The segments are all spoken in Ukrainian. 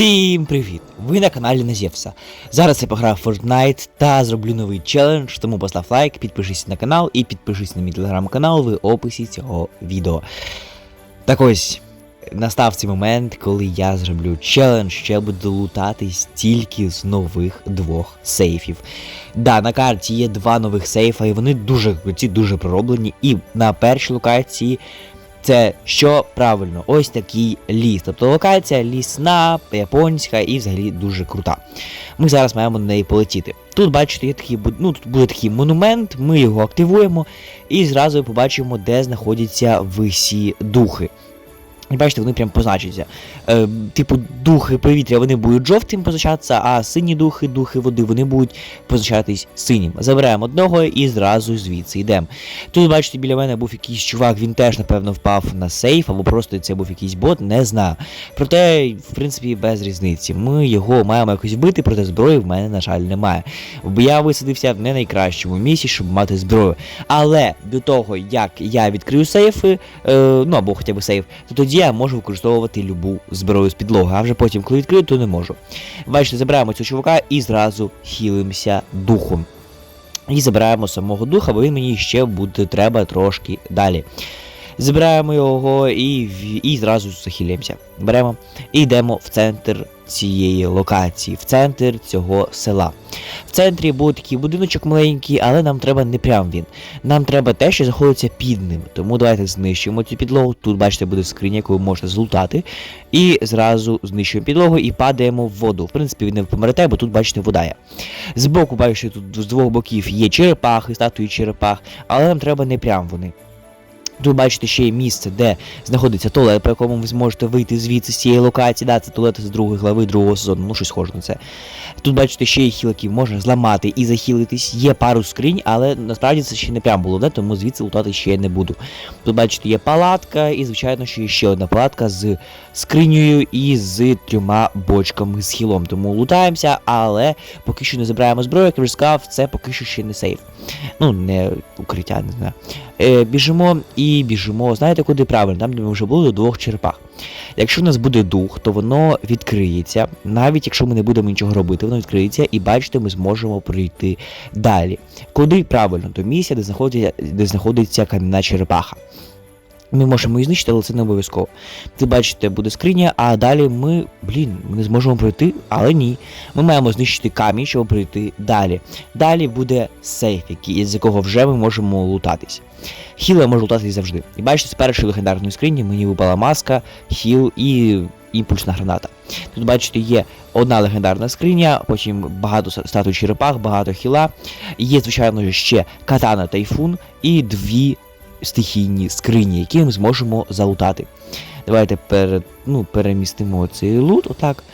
Всім привіт! Ви на каналі Назєвса. Зараз я пограв в Fortnite та зроблю новий челендж, тому постав лайк, підпишись на канал і підпишись на мій телеграм-канал в описі цього відео. Так ось, настав цей момент, коли я зроблю челендж, я буду лутатись тільки з нових двох сейфів. Да, на карті є два нових сейфа, і вони дуже круті, дуже пророблені. І на першій локації це що правильно, ось такий ліс. Тобто локація лісна, японська і взагалі дуже крута. Ми зараз маємо на неї полетіти. Тут, бачите, є такий, ну, тут буде такий монумент, ми його активуємо і зразу побачимо, де знаходяться висі духи. І бачите, вони прям позначаться. Е, типу, духи повітря вони будуть жовтим позначатися, а сині духи, духи води, вони будуть позначатись синім. Забираємо одного і зразу звідси йдемо. Тут, бачите, біля мене був якийсь чувак, він теж, напевно, впав на сейф, або просто це був якийсь бот, не знаю. Проте, в принципі, без різниці. Ми його маємо якось вбити, проте зброї в мене, на жаль, немає. Бо я висадився в не найкращому місці, щоб мати зброю. Але до того, як я відкрию сейфи, е, ну або хоча б сейф, то тоді я можу використовувати любу зброю з підлоги, а вже потім, коли відкрию, то не можу. Бачите, забираємо цього чувака і зразу хілимося духом. І забираємо самого духа, бо він мені ще буде треба трошки далі. Забираємо його і, і зразу захилюємося. Беремо і йдемо в центр цієї локації, в центр цього села. В центрі буде такий будиночок маленький, але нам треба не прям він. Нам треба те, що знаходиться під ним. Тому давайте знищуємо цю підлогу. Тут, бачите, буде скриня, яку ви можете злутати. І зразу знищуємо підлогу і падаємо в воду. В принципі, ви не помрете, бо тут, бачите, вода є. Збоку, бачите, тут з двох боків є черепахи, статуї черепах, але нам треба не прям вони. Тут бачите ще є місце, де знаходиться туалет, по якому ви зможете вийти звідси з цієї локації. Да, це туалет з другої глави другого сезону, ну щось схоже на це. Тут бачите ще є хілки, можна зламати і захилитись. Є пару скринь, але насправді це ще не прям було, де, тому звідси лутати ще не буду. Тут бачите, є палатка, і звичайно, що є ще одна палатка з скринею і з трьома бочками з хілом. Тому лутаємося, але поки що не забираємо зброю, як я вже сказав, це поки що ще не сейф. Ну, не укриття, не знаю. Е, біжимо і біжимо. Знаєте, куди правильно? Там, де ми вже були до двох черепах. Якщо в нас буде дух, то воно відкриється. Навіть якщо ми не будемо нічого робити, воно відкриється, і бачите, ми зможемо пройти далі. Куди правильно? До місця, де знаходиться, де знаходиться кам'яна черепаха. Ми можемо її знищити, але це не обов'язково. Ви бачите, буде скриня, а далі ми, блін, ми не зможемо пройти, але ні. Ми маємо знищити камінь, щоб пройти далі. Далі буде сейф, який, з якого вже ми можемо лутатись. Хіл я можу лутатись завжди. І бачите, з першої легендарної скрині мені випала маска, хіл і імпульсна граната. Тут, бачите, є одна легендарна скриня, потім багато статуй черепах, багато хіла. Є, звичайно, ще катана тайфун і дві стихійні скрині, які ми зможемо залутати. Давайте пере, ну, перемістимо цей лут, отак.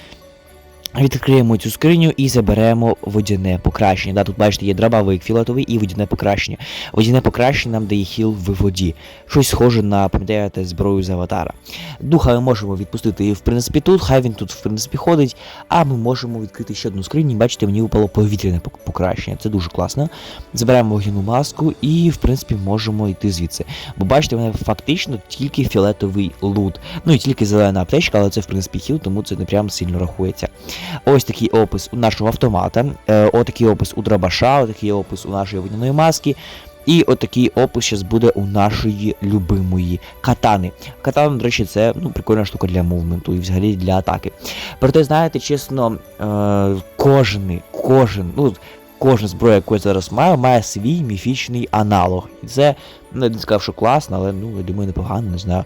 Відкриємо цю скриню і заберемо водяне покращення. Да, тут бачите, є дробовик філатовий і водяне покращення. Водяне покращення нам дає хіл в воді. Щось схоже на, пам'ятаєте, зброю з аватара. Духа ми можемо відпустити в принципі тут, хай він тут в принципі ходить, а ми можемо відкрити ще одну скриню. Бачите, мені випало повітряне покращення. Це дуже класно. Забираємо вогняну маску і, в принципі, можемо йти звідси. Бо бачите, в мене фактично тільки фіолетовий лут. Ну і тільки зелена аптечка, але це в принципі хіл, тому це не прям сильно рахується. Ось такий опис у нашого автомата, е, отакий опис у дробаша, отакий опис у нашої водяної маски. І отакий опис зараз буде у нашої любимої катани. Катана, до речі, це ну, прикольна штука для мувменту і взагалі для атаки. Проте, знаєте, чесно, е, кожен, кожен, ну, кожна зброя, яку я зараз маю, має свій міфічний аналог. І це, ну, я не сказав, що класно, але ну, я думаю, непогано, не знаю.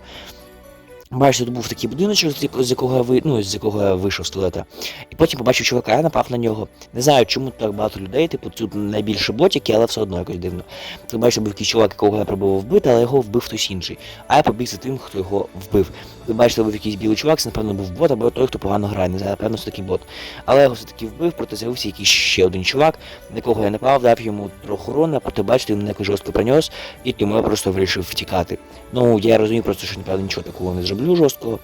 Бачите, тут був такий будиночок, з якого- ви, ну, з якого я вийшов з туалета. І потім побачив чувака, я напав на нього. Не знаю, чому так багато людей, типу, тут найбільше ботики, але все одно якось дивно. Тут бачите, був якийсь чувак, якого я пробував вбити, але його вбив хтось інший. А я побіг за тим, хто його вбив. Ви бачите, був якийсь білий чувак, це, напевно, був бот, або той, хто погано грає, не знаю, напевно, це такий бот. Але я його все-таки вбив, проте з'явився якийсь ще один чувак, на якого я напав, дав йому трохи урона, проте бачите, він якось жорстко пронес, і тому я просто вирішив втікати. Ну, я розумію просто, що напевно нічого такого не зроблю жорсткого.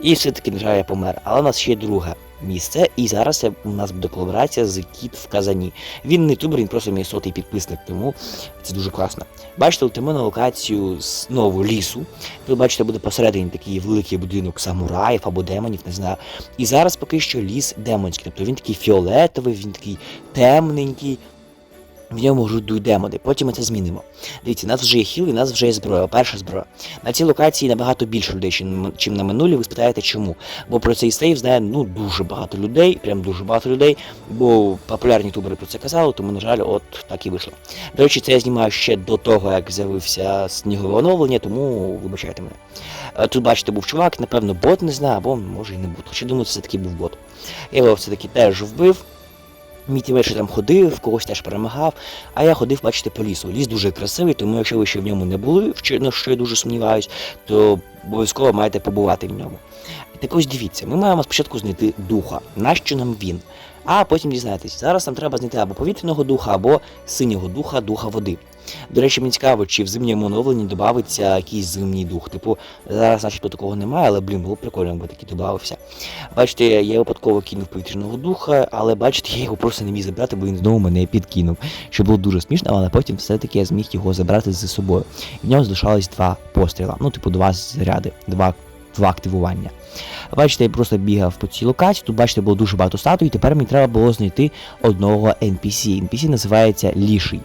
І все-таки, на жаль, я помер. Але у нас ще є друга місце. І зараз у нас буде колаборація з Кіт в Казані. Він не ютубер, він просто мій сотий підписник, тому це дуже класно. Бачите, летимо на локацію знову лісу. Тут бачите, буде посередині такий великий будинок самураїв або демонів, не знаю. І зараз поки що ліс демонський. Тобто він такий фіолетовий, він такий темненький. В ньому ждуть демони, потім ми це змінимо. Дивіться, у нас вже є хіл, і у нас вже є зброя, перша зброя. На цій локації набагато більше людей, чим, на минулі. Ви спитаєте, чому? Бо про цей сейф знає ну дуже багато людей, прям дуже багато людей. Бо популярні ютубери про це казали, тому, на жаль, от так і вийшло. До речі, це я знімаю ще до того, як з'явився снігове оновлення, тому вибачайте мене. Е, Тут, бачите, був чувак, напевно, бот не знаю, або може і не бот. Хоча думаю, це все-таки був бот. Я його все-таки теж вбив. Мій тімейт ще там ходив, когось теж перемагав, а я ходив, бачите, по лісу. Ліс дуже красивий, тому якщо ви ще в ньому не були, ну, що я дуже сумніваюсь, то обов'язково маєте побувати в ньому. Так ось дивіться, ми маємо спочатку знайти духа. Нащо нам він? А потім дізнаєтесь, зараз нам треба знайти або повітряного духа, або синього духа, духа води. До речі, мені цікаво, чи в зимньому оновленні додається якийсь зимній дух. Типу, зараз начебто такого немає, але блін, було прикольно, якби такий додався. Бачите, я випадково кинув повітряного духа, але бачите, я його просто не міг забрати, бо він знову мене підкинув. Що було дуже смішно, але потім все-таки я зміг його забрати з собою. І в нього залишалось два постріла. Ну, типу, два заряди, два, два активування. Бачите, я просто бігав по цій локації, тут бачите, було дуже багато статуй, і тепер мені треба було знайти одного NPC. NPC називається Ліший.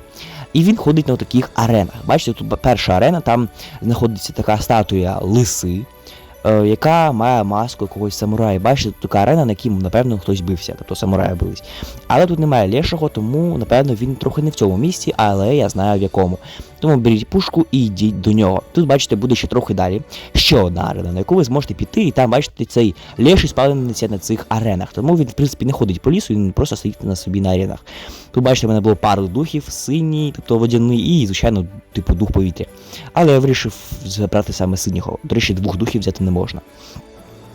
І він ходить на таких аренах. Бачите, тут перша арена, там знаходиться така статуя лиси, яка має маску якогось самурая. Бачите, тут така арена, на якій, напевно, хтось бився, тобто самураї бились. Але тут немає лешого, тому, напевно, він трохи не в цьому місці, але я знаю в якому. Тому беріть пушку і йдіть до нього. Тут, бачите, буде ще трохи далі. Ще одна арена, на яку ви зможете піти, і там, бачите, цей леший спалениться на цих аренах. Тому він, в принципі, не ходить по лісу, він просто стоїть на собі на аренах. Тут, бачите, в мене було пару духів, синій, тобто водяний, і, звичайно, типу дух повітря. Але я вирішив забрати саме синього. До речі, двох духів взяти не можна.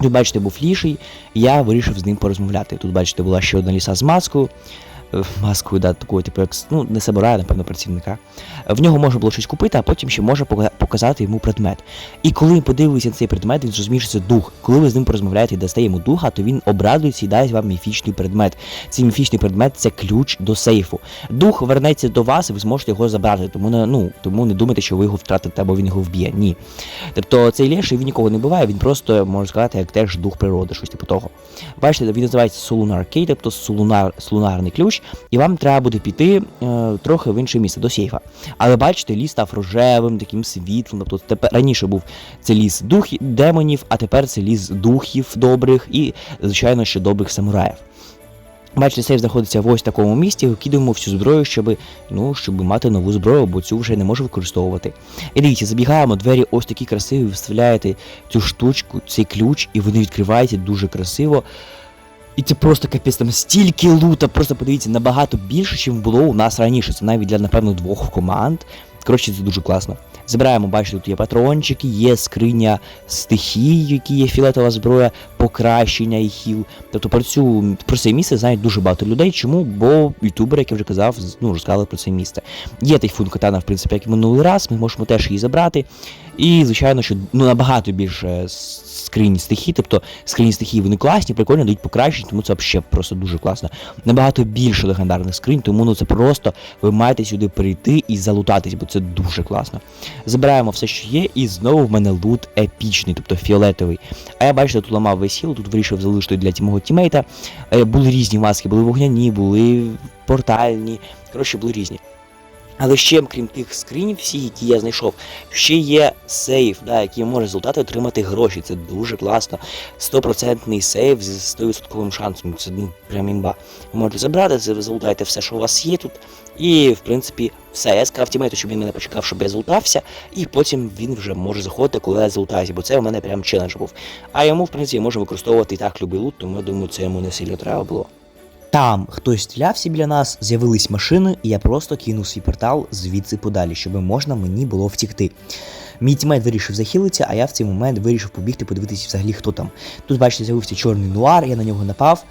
Тут, бачите, був ліший, я вирішив з ним порозмовляти. Тут, бачите, була ще одна ліса з маскою. Маскою, да, такою, типу, як, ну, не собирає, напевно, працівника. В нього можна було щось купити, а потім ще може показати йому предмет. І коли він подивиться на цей предмет, він зрозуміє, що це дух. Коли ви з ним порозмовляєте і дасте йому духа, то він обрадується і дасть вам міфічний предмет. Цей міфічний предмет це ключ до сейфу. Дух вернеться до вас, і ви зможете його забрати. Тому не, ну, тому не думайте, що ви його втратите або він його вб'є. Ні. Тобто цей леший він нікого не буває, він просто можна сказати, як теж дух природи, щось типу того. Бачите, він називається Solunar Key, тобто солунар, солунарний ключ, і вам треба буде піти е, трохи в інше місце до сейфа. Але бачите, ліс став рожевим, таким світлим. Тобто тепер раніше був це ліс дух демонів, а тепер це ліс духів добрих і, звичайно, ще добрих самураїв. Бачите, сейф знаходиться в ось такому місці, викидаємо всю зброю, щоб, ну, щоб мати нову зброю, бо цю вже не можу використовувати. І дивіться, забігаємо, двері ось такі красиві, вставляєте цю штучку, цей ключ, і вони відкриваються дуже красиво. І це просто капець, там стільки лута, просто подивіться, набагато більше, ніж було у нас раніше. Це навіть для, напевно, двох команд. Коротше, це дуже класно. Забираємо, бачите, тут є патрончики, є скриня стихій, які є філетова зброя, покращення і хіл. Тобто про цю про це місце знають дуже багато людей. Чому? Бо ютубери, як я вже казав, ну, розказали про це місце. Є тайфун катана, в принципі, як і минулий раз, ми можемо теж її забрати. І, звичайно, що ну, набагато більше скрині стихій, тобто скрині стихій вони класні, прикольно, дають покращення, тому це взагалі просто дуже класно. Набагато більше легендарних скринь, тому ну це просто ви маєте сюди прийти і залутатись, бо це дуже класно. Забираємо все, що є, і знову в мене лут епічний, тобто фіолетовий. А я бачите, тут ламав весь хіл, тут вирішив залишити для мого тімейта. Е, Були різні маски, були вогняні, були портальні. Коротше, були різні. Але ще, крім тих скринів, всі, які я знайшов, ще є сейф, да, який може результати отримати гроші. Це дуже класно. 100% сейф з 100% шансом. Це ну, прям імба. Ви можете забрати, за- залутайте все, що у вас є тут. І, в принципі, все. Я сказав тімейту, щоб він мене почекав, щоб я залутався, і потім він вже може заходити, коли я залутаюся, бо це у мене прям челендж був. А йому, в принципі, можна використовувати і так любий лут, тому я думаю, це йому не сильно треба було. Там хтось стрілявся біля нас, з'явились машини, і я просто кинув свій портал звідси подалі, щоб можна мені було втікти. Мій тімейт вирішив захилитися, а я в цей момент вирішив побігти, подивитися взагалі, хто там. Тут, бачите, з'явився чорний нуар, я на нього напав.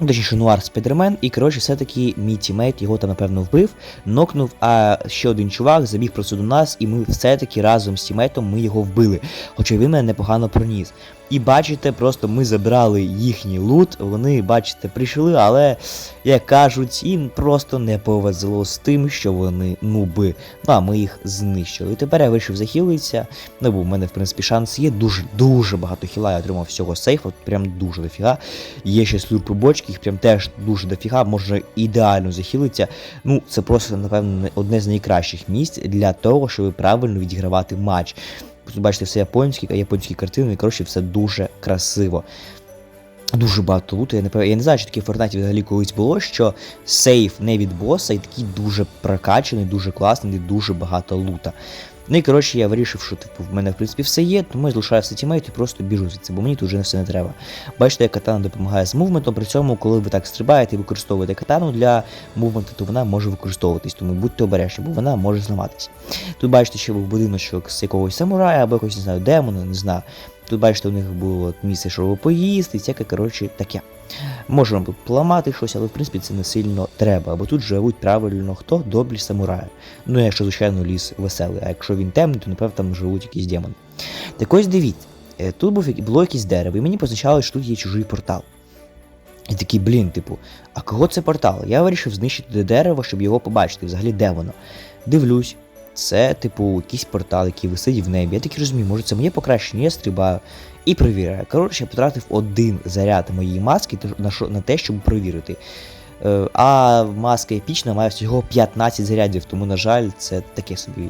Ну, Точніше, нуар спайдермен, і коротше, все-таки мій тімейт його там, напевно, вбив, нокнув, а ще один чувак забіг просто до нас, і ми все-таки разом з тімейтом ми його вбили. Хоча він мене непогано проніс. І бачите, просто ми забрали їхній лут. Вони, бачите, прийшли, але, як кажуть, їм просто не повезло з тим, що вони нуби. Ну а ми їх знищили. І тепер я вирішив захилитися. Ну, бо в мене, в принципі, шанс є. Дуже дуже багато хіла. Я отримав всього сейфу, прям дуже дофіга. Є ще слюрпи бочки, їх прям теж дуже дофіга, можна ідеально захилитися. Ну, це просто, напевно, одне з найкращих місць для того, щоб правильно відігравати матч. Бачите, все японське, японські картини, і коротше, все дуже красиво. Дуже багато луту. Я не я не знаю, чи таке в Фортнаті взагалі колись було, що сейф не від боса і такий дуже прокачаний, дуже класний, де дуже багато лута. Ну і коротше, я вирішив, що типу, в мене в принципі все є, тому я залишаю все тімейт і просто біжу звідси, бо мені тут вже все не треба. Бачите, як катана допомагає з мувментом, при цьому, коли ви так стрибаєте і використовуєте катану для мувменту, то вона може використовуватись, тому будьте обережні, бо вона може зламатись. Тут бачите, що був будиночок з якогось самурая або якогось, не знаю, демона, не знаю. Тут бачите, у них було місце, щоб поїсти, всяке, коротше, таке. Можемо тут поламати щось, але в принципі це не сильно треба, бо тут живуть правильно хто добрі самураї. Ну, якщо, звичайно, ліс веселий, а якщо він темний, то напевно там живуть якісь демони. Так ось дивіться, е, тут був, було якесь дерево, і мені позначало, що тут є чужий портал. І такий, блін, типу, а кого це портал? Я вирішив знищити дерево, щоб його побачити, взагалі де воно. Дивлюсь, це, типу, якийсь портал, який висить в небі. Я такий розумію, може це моє покращення, я стрибаю і перевіряю. Коротше, я потратив один заряд моєї маски на, те, щоб перевірити. Е, А маска епічна має всього 15 зарядів, тому, на жаль, це таке собі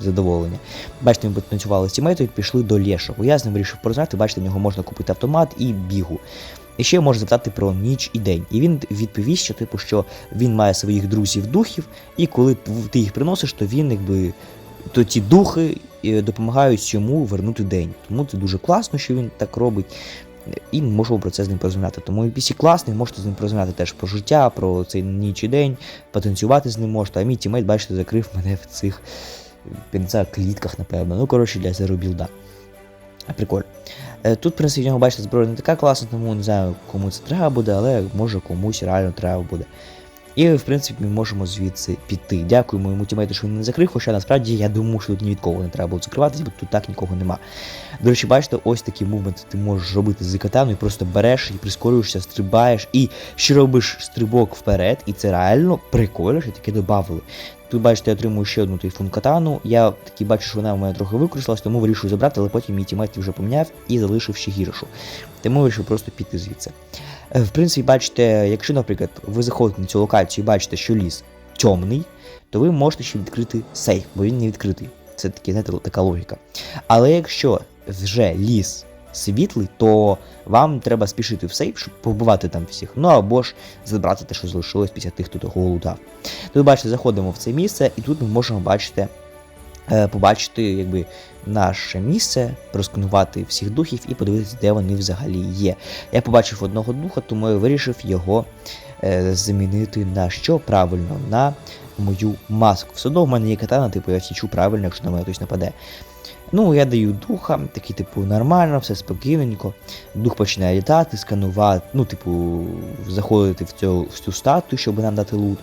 задоволення. Бачите, ми потанцювали з тімейтою, пішли до Лєшого. Я з ним вирішив порозмовляти, бачите, в нього можна купити автомат і бігу. І ще можна запитати про ніч і день. І він відповість, що типу, що він має своїх друзів-духів, і коли ти їх приносиш, то він якби. То ті духи е, допомагають йому вернути день. Тому це дуже класно, що він так робить. І ми можемо про це з ним порозмовляти. Тому NPC класний, можете з ним порозмовляти теж про життя, про цей ніч і день, потанцювати з ним можете. А мій тімейт, бачите, закрив мене в цих я клітках, напевно. Ну, коротше, для зеро білда. Прикольно. Е, Тут, в принципі, в нього бачите, зброя не така класна, тому не знаю, кому це треба буде, але може комусь реально треба буде. І, в принципі, ми можемо звідси піти. Дякую моєму тімейту, що він не закрив, хоча насправді я думаю, що тут ні від кого не треба було закриватися, бо тут так нікого нема. До речі, бачите, ось такі мувменти ти можеш робити з катаною, просто береш і прискорюєшся, стрибаєш, і ще робиш стрибок вперед, і це реально прикольно, що таке додавали. Тут бачите, я отримую ще одну тайфун катану. Я таки бачу, що вона в мене трохи використалась, тому вирішую забрати, але потім мій тімейт вже поміняв і залишив ще гіршу. Тому вирішив просто піти звідси. Е, В принципі, бачите, якщо, наприклад, ви заходите на цю локацію і бачите, що ліс темний, то ви можете ще відкрити сейф, бо він не відкритий. Це такі, знаєте, така логіка. Але якщо вже ліс світлий, то вам треба спішити в сейф, щоб побивати там всіх. Ну або ж забрати те, що залишилось після тих, хто того лутав. Тут, бачите, заходимо в це місце, і тут ми можемо бачити, е, побачити якби, наше місце, просканувати всіх духів і подивитися, де вони взагалі є. Я побачив одного духа, тому я вирішив його е, замінити на що правильно, на мою маску. Все одно в мене є катана, типу я втічу правильно, якщо на мене хтось нападе. Ну, я даю духа, такий, типу, нормально, все спокійненько. Дух починає літати, сканувати, ну, типу, заходити в цю, в цю статую, щоб нам дати лут.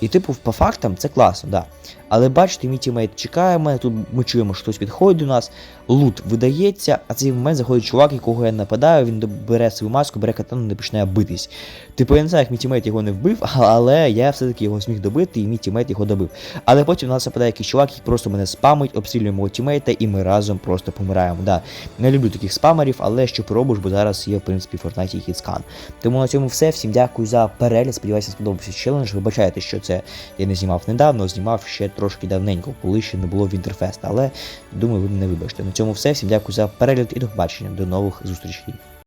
І, типу, по фактам це класно, да. Але бачите, мій тімейт чекає мене, тут ми чуємо, що хтось підходить до нас, лут видається, а цей момент заходить чувак, якого я нападаю, він бере свою маску, бере катану і починає битись. Типу, я не знаю, як мій тімейт його не вбив, але я все-таки його зміг добити, і мій тімейт його добив. Але потім у нас нападає якийсь чувак, який просто мене спамить, обстрілює мого тімейта, і ми разом просто помираємо. Да. Не люблю таких спамерів, але що поробиш, бо зараз є, в принципі, в Fortnite хітскан. Тому на цьому все. Всім дякую за перегляд. Сподіваюся, сподобався челендж. Вибачайте, що це я не знімав недавно, знімав ще трошки давненько, коли ще не було Вінтерфест. Але думаю, ви мене вибачте. На цьому все. Всім дякую за перегляд і до побачення. До нових зустрічей.